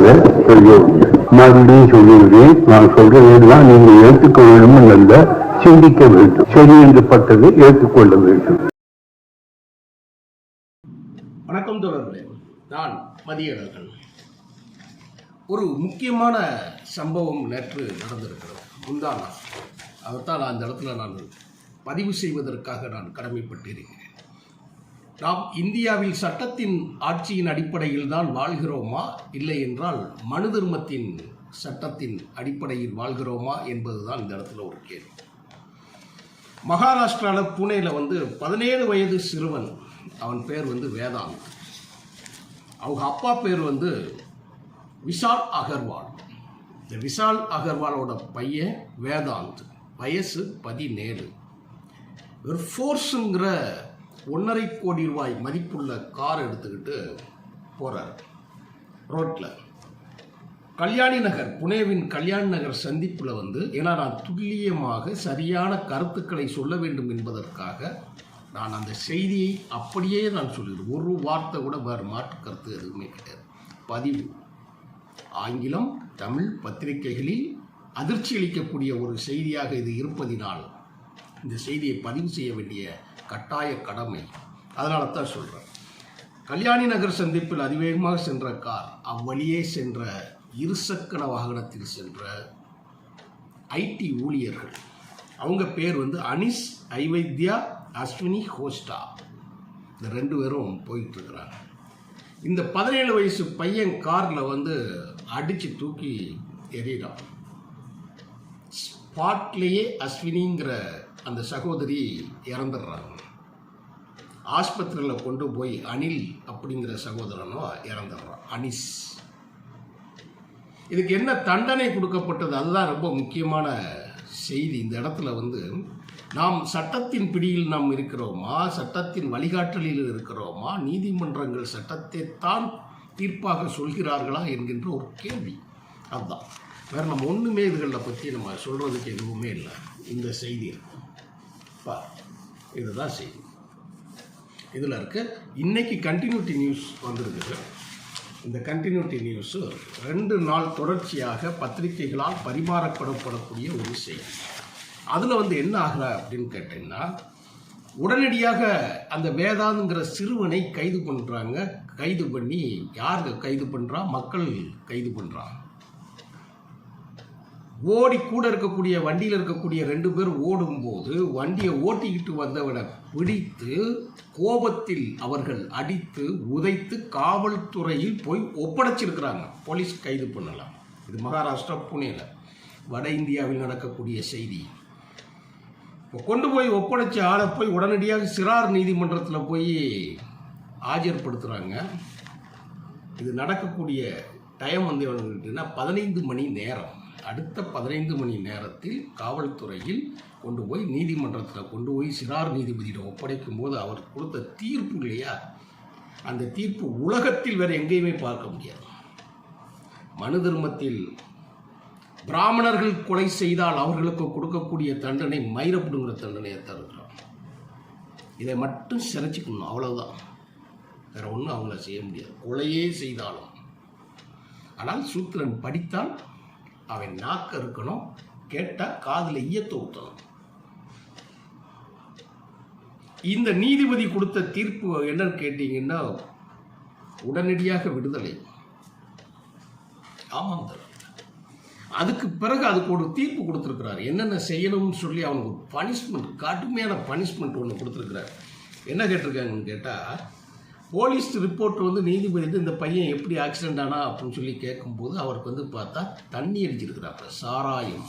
தாய்மார்களே பெரியோர்களே மறுபடியும் சொல்லுகிறேன். நான் சொல்றதுதான் நீங்க ஏற்றுக்க வேண்டும் அல்ல சிந்திக்க வேண்டும். சரி என்று பட்டது ஏற்றுக்கொள்ள வேண்டும். வணக்கம் தொடர்களே நான் மதியழகன். ஒரு முக்கியமான சம்பவம் நேற்று நடந்திருக்கிறது. முந்தானா அதைத்தான் அந்த இடத்துல நான் பதிவு செய்வதற்காக நான் கடமைப்பட்டிருக்கிறேன். நாம் இந்தியாவில் சட்டத்தின் ஆட்சியின் அடிப்படையில் தான் வாழ்கிறோமா? இல்லை என்றால் மனு தர்மத்தின் சட்டத்தின் அடிப்படையில் வாழ்கிறோமா என்பதுதான் இந்த இடத்துல ஒரு கேள்வி. மகாராஷ்டிராவில் புனேல வந்து பதினேழு வயது சிறுவன் அவன் பேர் வந்து வேதாந்த். அவங்க அப்பா பேர் வந்து விஷால் அகர்வால். இந்த விஷால் அகர்வாலோட பையன் வேதாந்த் வயசு பதினேழு. ஒரு ஃபோர்ஸுங்கிற ஒன்றரை கோடி ரூபாய் மதிப்புள்ள கார் எடுத்துக்கிட்டு போகிறார் ரோட்டில் கல்யாணி நகர் புனேவின் கல்யாணி நகர் சந்திப்பில் வந்து ஏன்னா நான் துல்லியமாக சரியான கருத்துக்களை சொல்ல வேண்டும் என்பதற்காக நான் அந்த செய்தியை அப்படியே நான் சொல்லிடுறேன். ஒரு வார்த்தை கூட வேறு மாற்று கருத்து எதுவுமே கிடையாது. பதிவு. ஆங்கிலம் தமிழ் பத்திரிகைகளில் அதிர்ச்சி அளிக்கக்கூடிய ஒரு செய்தியாக இது இருப்பதினால் இந்த செய்தியை பதிவு செய்ய வேண்டிய கட்டாய கடமை. அதனால தான் சொல்கிறேன் கல்யாணி நகர் சந்திப்பில் அதிவேகமாக சென்ற கார் அவ்வழியே சென்ற இருசக்கர வாகனத்தில் சென்ற ஐடி ஊழியர்கள். அவங்க பேர் வந்து அனிஸ் ஐவைத்யா அஸ்வினி ஹோஸ்டா இந்த ரெண்டு பேரும் போயிட்டுருக்கிறாங்க. இந்த பதினேழு வயசு பையன் காரில் வந்து அடித்து தூக்கி எறிகிறான் ஸ்பாட்லேயே அஸ்வினிங்கிற அந்த சகோதரி இறந்துடுறாங்க. ஆஸ்பத்திரியில் கொண்டு போய் அனில் அப்படிங்கிற சகோதரனோ இறந்துடுறான். அனிஸ். இதுக்கு என்ன தண்டனை கொடுக்கப்பட்டது? அதுதான் ரொம்ப முக்கியமான செய்தி. இந்த இடத்துல வந்து நாம் சட்டத்தின் பிடியில் நாம் இருக்கிறோமா? சட்டத்தின் வழிகாட்டலில் இருக்கிறோமா? நீதிமன்றங்கள் சட்டத்தை தான் தீர்ப்பாக சொல்கிறார்களா என்கின்ற ஒரு கேள்வி. அதுதான். வேறு நம்ம ஒன்றுமே இதுகளில் பற்றி நம்ம சொல்கிறதுக்கு எதுவுமே இல்லை. இந்த செய்தி இருக்கும் பா இதுதான் செய்தி. இதில் இருக்க இன்னைக்கு கண்டினியூட்டி நியூஸ் வந்திருக்குது. இந்த கண்டினியூட்டி நியூஸு ரெண்டு நாள் தொடர்ச்சியாக பத்திரிகைகளால் பரிமாறப்படப்படக்கூடிய ஒரு செய்தி. அதில் வந்து என்ன ஆகல அப்படின்னு கேட்டிங்கன்னா உடனடியாக அந்த வேதாந்துங்கிற சிறுவனை கைது பண்ணுறாங்க கைது பண்ணி யார் கைது பண்ணுறா மக்கள் கைது பண்ணுறாங்க ஓடி கூட இருக்கக்கூடிய வண்டியில் இருக்கக்கூடிய ரெண்டு பேர் ஓடும்போது வண்டியை ஓட்டிக்கிட்டு வந்தவனை பிடித்து கோபத்தில் அவர்கள் அடித்து உதைத்து காவல்துறையில் போய் ஒப்படைச்சிருக்கிறாங்க. போலீஸ் கைது பண்ணலாம். இது மகாராஷ்டிரா புனேல. வட இந்தியாவில் நடக்கக்கூடிய செய்தி. இப்போ கொண்டு போய் ஒப்படைச்ச ஆளை போய் உடனடியாக சிறார் நீதிமன்றத்தில் போய் ஆஜர்படுத்துகிறாங்க இது நடக்கக்கூடிய டைம் வந்து பதினைந்து மணி நேரம். அடுத்த பதினைந்து மணி நேரத்தில் காவல்துறையில் கொண்டு போய் நீதிமன்றத்தில் கொண்டு போய் சிறார் நீதிபதியிடம் ஒப்படைக்கும் போது அவர் கொடுத்த தீர்ப்பு இல்லையா? அந்த தீர்ப்பு உலகத்தில் வேறு எங்கேயுமே பார்க்க முடியாது. மனு தர்மத்தில் பிராமணர்கள் கொலை செய்தால் அவர்களுக்கு கொடுக்கக்கூடிய தண்டனை மயிரப்படுங்கிற தண்டனையை தருகிறோம் இதை மட்டும் சிறச்சிக்கணும் அவ்வளவுதான். வேற ஒன்றும் அவங்கள செய்ய முடியாது. கொலையே செய்தாலும். ஆனால் சூத்திரன் படித்தால் அவன் நாக்க இருக்கணும் கேட்டால் காதில் ஈயத்தை ஊற்றணும் இந்த நீதிபதி கொடுத்த தீர்ப்பு என்னன்னு கேட்டீங்கன்னா உடனடியாக விடுதலை. ஆமாம் அதுக்கு பிறகு அதுக்கு ஒரு தீர்ப்பு கொடுத்துருக்கிறார். என்னென்ன செய்யணும்னு சொல்லி அவனுக்கு பனிஷ்மெண்ட் கடுமையான பனிஷ்மெண்ட் ஒன்று கொடுத்துருக்கிறார். என்ன கேட்டிருக்காங்கன்னு கேட்டால் போலீஸ் ரிப்போர்ட் வந்து நீதிபதி வந்து இந்த பையன் எப்படி ஆக்சிடென்ட் ஆனா அப்படின்னு சொல்லி கேட்கும்போது அவருக்கு வந்து பார்த்தா தண்ணி அடிச்சிருக்கிறாப்ப சாராயம்.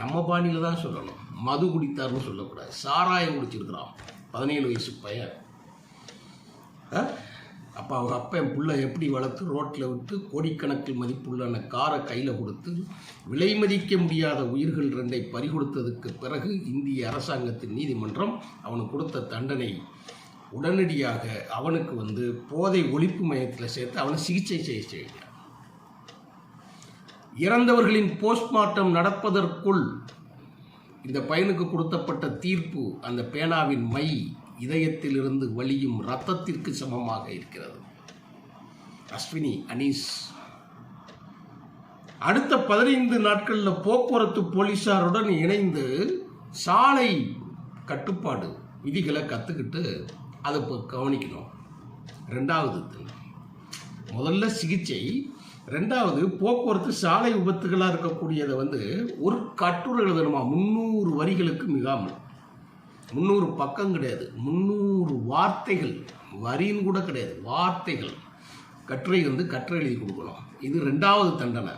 நம்ம பாணியில் தான் சொல்லணும். மது குடித்தார்னு சொல்லக்கூடாது. சாராயம் குடிச்சிருக்கிறான். பதினேழு வயசு பையன். அப்போ அவங்க அப்பா என் பிள்ளை எப்படி வளர்த்து ரோட்டில் விட்டு கோடிக்கணக்கில் மதிப்புள்ள அந்த காரை கையில் கொடுத்து விலை மதிக்க முடியாத உயிர்கள் ரெண்டை பறிகொடுத்ததுக்கு பிறகு இந்திய அரசாங்கத்தின் நீதிமன்றம் அவனுக்கு கொடுத்த தண்டனை. உடனடியாக அவனுக்கு வந்து போதை ஒழிப்பு மையத்தில் சேர்த்து அவனை சிகிச்சை செய்ய செய்கிறார். இறந்தவர்களின் போஸ்ட்மார்ட்டம் நடப்பதற்குள் இந்த பையனுக்கு கொடுத்தப்பட்ட தீர்ப்பு அந்த பேனாவின் மை இதயத்திலிருந்து வழியும் ரத்தத்திற்கு சமமாக இருக்கிறது. அஸ்வினி அனீஸ். அடுத்த பதினைந்து நாட்களில் போக்குவரத்து போலீஸாருடன் இணைந்து சாலை கட்டுப்பாடு விதிகளை கற்றுக்கிட்டு அதை இப்போ கவனிக்கணும். ரெண்டாவது முதல்ல சிகிச்சை ரெண்டாவது போக்குவரத்து சாலை விபத்துகளாக இருக்கக்கூடியதை வந்து ஒரு கட்டுரை எழுதணுமா? முந்நூறு வரிகளுக்கு மிகாமல். முந்நூறு பக்கம் கிடையாது. முந்நூறு வார்த்தைகள் வரின்னு கூட கிடையாது. வார்த்தைகள். கட்டுரை வந்து கட்டுரை எழுதி கொடுக்கணும். இது ரெண்டாவது தண்டனை.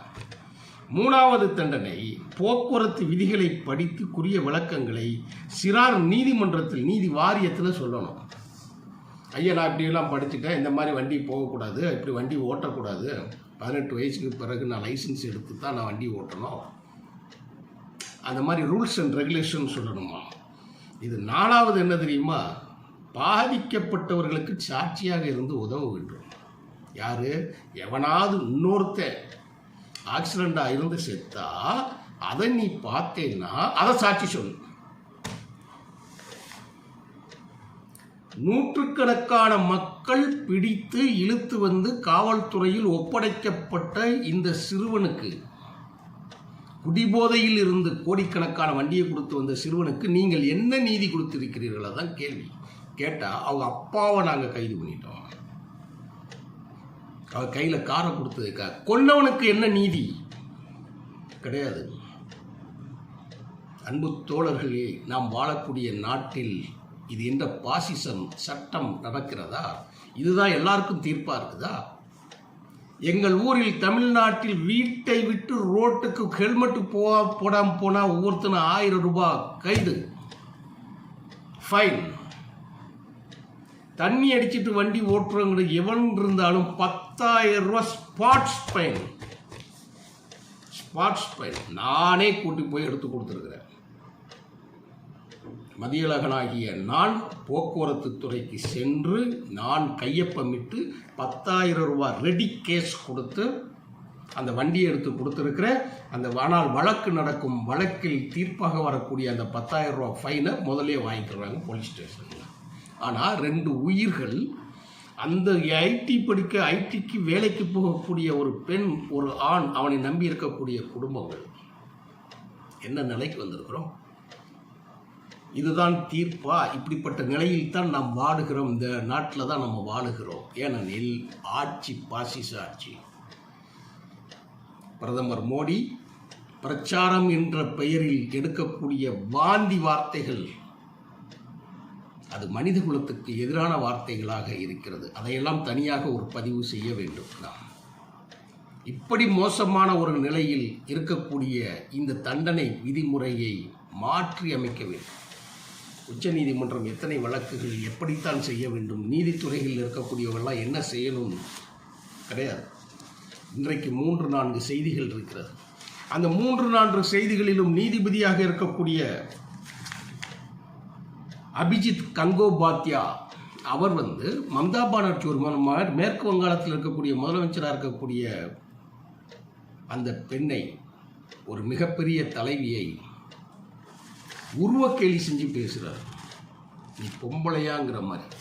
மூணாவது தண்டனை போக்குவரத்து விதிகளை படித்துக்குரிய விளக்கங்களை சிறார் நீதிமன்றத்தில் நீதி வாரியத்தில் சொல்லணும். ஐயா நான் இப்படியெல்லாம் படிச்சுட்டேன். இந்த மாதிரி வண்டி போகக்கூடாது. இப்படி வண்டி ஓட்டக்கூடாது. பதினெட்டு வயசுக்கு பிறகு நான் லைசன்ஸ் எடுத்து தான் நான் வண்டி ஓட்டணும். அந்த மாதிரி ரூல்ஸ் அண்ட் ரெகுலேஷன் சொல்லணுமா? இது நாலாவது என்ன தெரியுமா? பாதிக்கப்பட்டவர்களுக்கு சாட்சியாக இருந்து உதவ வேண்டும். யார்? எவனாவது இன்னொருத்தன். ஆக்சிடெண்ட்டாக இருந்து செத்தா அதை நீ பார்த்தேன்னா அதை சாட்சி சொல்லு. நூற்றுக்கணக்கான மக்கள் பிடித்து இழுத்து வந்து காவல்துறையில் ஒப்படைக்கப்பட்ட இந்த சிறுவனுக்கு குடிபோதையில் இருந்து கோடிக்கணக்கான வண்டியை கொடுத்து வந்த சிறுவனுக்கு நீங்கள் என்ன நீதி கொடுத்திருக்கிறீர்கள்? தான் கேள்வி. கேட்டால் அவங்க அப்பாவை நாங்கள் கைது பண்ணிட்டோம். அவர் கையில் காரை கொடுத்ததுக்காக கொன்னவனுக்கு என்ன நீதி? கிடையாது. அன்பு தோழர்களே நாம் வாழக்கூடிய நாட்டில் இது எந்த பாசிசம் சட்டம் நடக்கிறதா? இதுதான் எல்லாருக்கும் தீர்ப்பாக இருக்குதா? எங்கள் ஊரில் தமிழ்நாட்டில் வீட்டை விட்டு ரோட்டுக்கு ஹெல்மெட் போ போடாம போனால் ஒவ்வொருத்தனும் ஆயிரம் ரூபாய் கைது. ஃபைன் தண்ணி அடிச்சிட்டு வண்டி ஓட்டுறவங்க எவன் இருந்தாலும் பத்தாயிரம் ரூபா ஸ்பாட்ஸ் ஃபைன் ஸ்பாட்ஸ் ஃபைன் நானே கூட்டி போய் எடுத்து கொடுத்துருக்குறேன். மதியழகனாகிய நான் போக்குவரத்து துறைக்கு சென்று நான் கையொப்பமிட்டு பத்தாயிரம் ரூபாய் ரெடி கேஸ் கொடுத்து அந்த வண்டியை எடுத்து கொடுத்துருக்கிற அந்த ஆனால் வழக்கு நடக்கும் வழக்கில் தீர்ப்பாக வரக்கூடிய அந்த பத்தாயிரம் ரூபா ஃபைனை முதலே வாங்கிக்கிறாங்க போலீஸ் ஸ்டேஷனில் ஆனால் ரெண்டு உயிர்கள் அந்த ஐடி படிக்க ஐடிக்கு வேலைக்கு போகக்கூடிய ஒரு பெண் ஒரு ஆண் அவனை நம்பி இருக்கக்கூடிய குடும்பங்கள். என்ன நிலைக்கு வந்திருக்கிறோம்? இதுதான் தீர்ப்பா? இப்படிப்பட்ட நிலையில் தான் நாம் வாடுகிறோம் இந்த நாட்டில் தான் நம்ம வாழுகிறோம். ஏனெனில் ஆட்சி பாசிச ஆட்சி. பிரதமர் மோடி பிரச்சாரம் என்ற பெயரில் எடுக்கக்கூடிய வாந்தி வார்த்தைகள் அது மனித குலத்துக்கு எதிரான வார்த்தைகளாக இருக்கிறது. அதையெல்லாம் தனியாக ஒரு பதிவு செய்ய வேண்டும் நாம். இப்படி மோசமான ஒரு நிலையில் இருக்கக்கூடிய இந்த தண்டனை விதிமுறையை மாற்றி அமைக்க வேண்டும். உச்சநீதிமன்றம் எத்தனை வழக்குகள் எப்படித்தான் செய்ய வேண்டும் நீதித்துறையில் இருக்கக்கூடியவர்கள்லாம் என்ன செய்யணும் கிடையாது. இன்றைக்கு மூன்று நான்கு செய்திகள் இருக்கிறது. அந்த மூன்று நான்கு செய்திகளிலும் நீதிபதியாக இருக்கக்கூடிய அபிஜித் கங்கோபாத்யா அவர் வந்து மம்தா பானர்ஜி ஒரு மேற்கு வங்காளத்தில் இருக்கக்கூடிய முதலமைச்சராக இருக்கக்கூடிய அந்த பெண்ணை ஒரு மிகப்பெரிய தலைவியை உருவக்கேலி செஞ்சு பேசுகிறார் நீ பொம்பளையாங்கிற மாதிரி.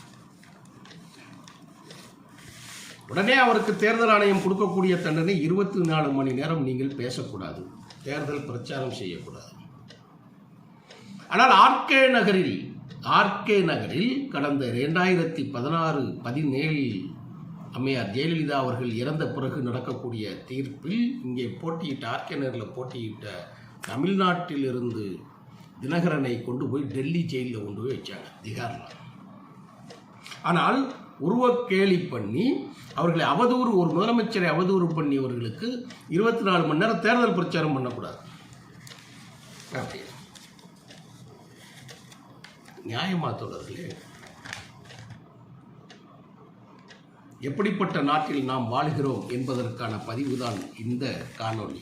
உடனே அவருக்கு தேர்தல் ஆணையம் கொடுக்கக்கூடிய தண்டனை இருபத்தி நாலு மணி நேரம் நீங்கள் பேசக்கூடாது. தேர்தல் பிரச்சாரம் செய்யக்கூடாது. ஆனால் ஆர்கே நகரில் ஆர்கே நகரில் கடந்த இரண்டாயிரத்தி பதினாறு பதினேழில் அம்மையார் ஜெயலலிதா அவர்கள் இறந்த பிறகு நடக்கக்கூடிய தீர்ப்பில் இங்கே போட்டியிட்ட ஆர்கே நகரில் போட்டியிட்ட தமிழ்நாட்டிலிருந்து தினகரனை கொண்டு போய் டெல்லி ஜெயிலில் கொண்டு போய் வச்சாங்க திகாரில். ஆனால் உருவக்கேலி பண்ணி அவர்களை அவதூறு ஒரு முதலமைச்சரை அவதூறு பண்ணியவர்களுக்கு இருபத்தி நாலு மணி நேரம் தேர்தல் பிரச்சாரம் பண்ணக்கூடாது. அப்படி. நியாயமா தொடர்களே எப்படிப்பட்ட நாட்டில் நாம் வாழ்கிறோம் என்பதற்கான பதிவுதான் இந்த காணொலி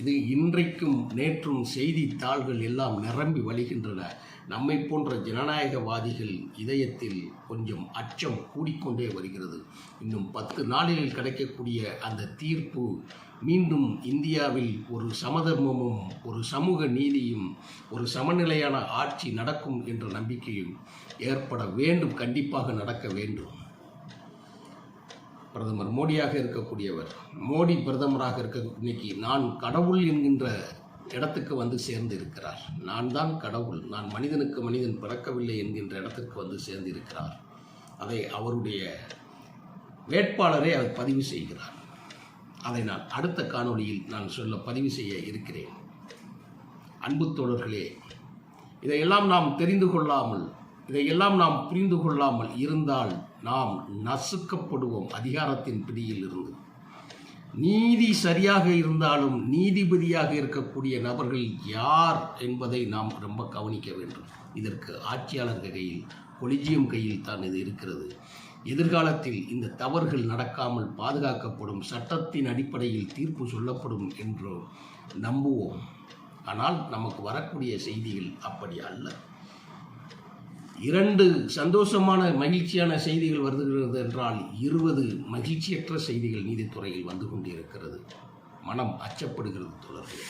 இது இன்றைக்கும் நேற்றும் செய்தித்தாள்கள் எல்லாம் நிரம்பி வழிகின்றன. நம்மை போன்ற ஜனநாயகவாதிகள் இதயத்தில் கொஞ்சம் அச்சம் கூடிக்கொண்டே வருகிறது. இன்னும் பத்து நாளில் கிடைக்கக்கூடிய அந்த தீர்ப்பு மீண்டும் இந்தியாவில் ஒரு சமதர்மமும் ஒரு சமூக நீதியும் ஒரு சமநிலையான ஆட்சி நடக்கும் என்ற நம்பிக்கையும் ஏற்பட வேண்டும் கண்டிப்பாக நடக்க வேண்டும். பிரதமர் மோடியாக இருக்கக்கூடியவர் மோடி பிரதமராக இருக்க இன்னைக்கு நான் கடவுள் என்கின்ற இடத்துக்கு வந்து சேர்ந்து இருக்கிறார். நான் தான் கடவுள். நான் மனிதனுக்கு மனிதன் பிறக்கவில்லை என்கின்ற இடத்திற்கு வந்து சேர்ந்து இருக்கிறார். அதை அவருடைய வேட்பாளரை அவர் பதிவு செய்கிறார். அதை நான் அடுத்த காணொளியில் நான் சொல்ல பதிவு செய்ய இருக்கிறேன். அன்பு தோழர்களே இதையெல்லாம் நாம் தெரிந்து கொள்ளாமல் இதையெல்லாம் நாம் புரிந்து கொள்ளாமல் இருந்தால் நாம் நசுக்கப்படுவோம் அதிகாரத்தின் பிடியில் இருந்து நீதி சரியாக இருந்தாலும் நீதிபதியாக இருக்கக்கூடிய நபர்கள் யார் என்பதை நாம் ரொம்ப கவனிக்க வேண்டும். இதற்கு ஆட்சியாளர் கையில் கொலிஜியம் கையில் தான் இது இருக்கிறது. எதிர்காலத்தில் இந்த தவறுகள் நடக்காமல் பாதுகாக்கப்படும் சட்டத்தின் அடிப்படையில் தீர்ப்பு சொல்லப்படும் என்று நம்புவோம். ஆனால் நமக்கு வரக்கூடிய செய்திகள் அப்படி அல்ல. இரண்டு சந்தோஷமான மகிழ்ச்சியான செய்திகள் வருகிறது என்றால் இருபது மகிழ்ச்சியற்ற செய்திகள் நீதித்துறையில் வந்து கொண்டிருக்கிறது. மனம் அச்சப்படுகிறது தொடர்களே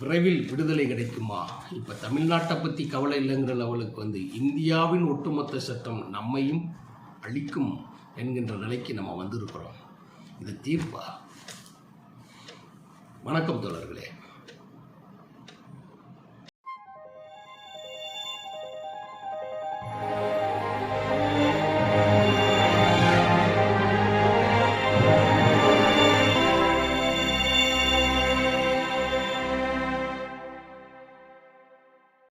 விரைவில் விடுதலை கிடைக்குமா? இப்போ தமிழ்நாட்டை பற்றி கவலை இல்லைங்கிற லெவலுக்கு வந்து இந்தியாவின் ஒட்டுமொத்த சட்டம் நம்மையும் அழிக்கும் என்கின்ற நிலைக்கு நம்ம வந்திருக்கிறோம். இது தீர்ப்பா? வணக்கம் தோழர்களே.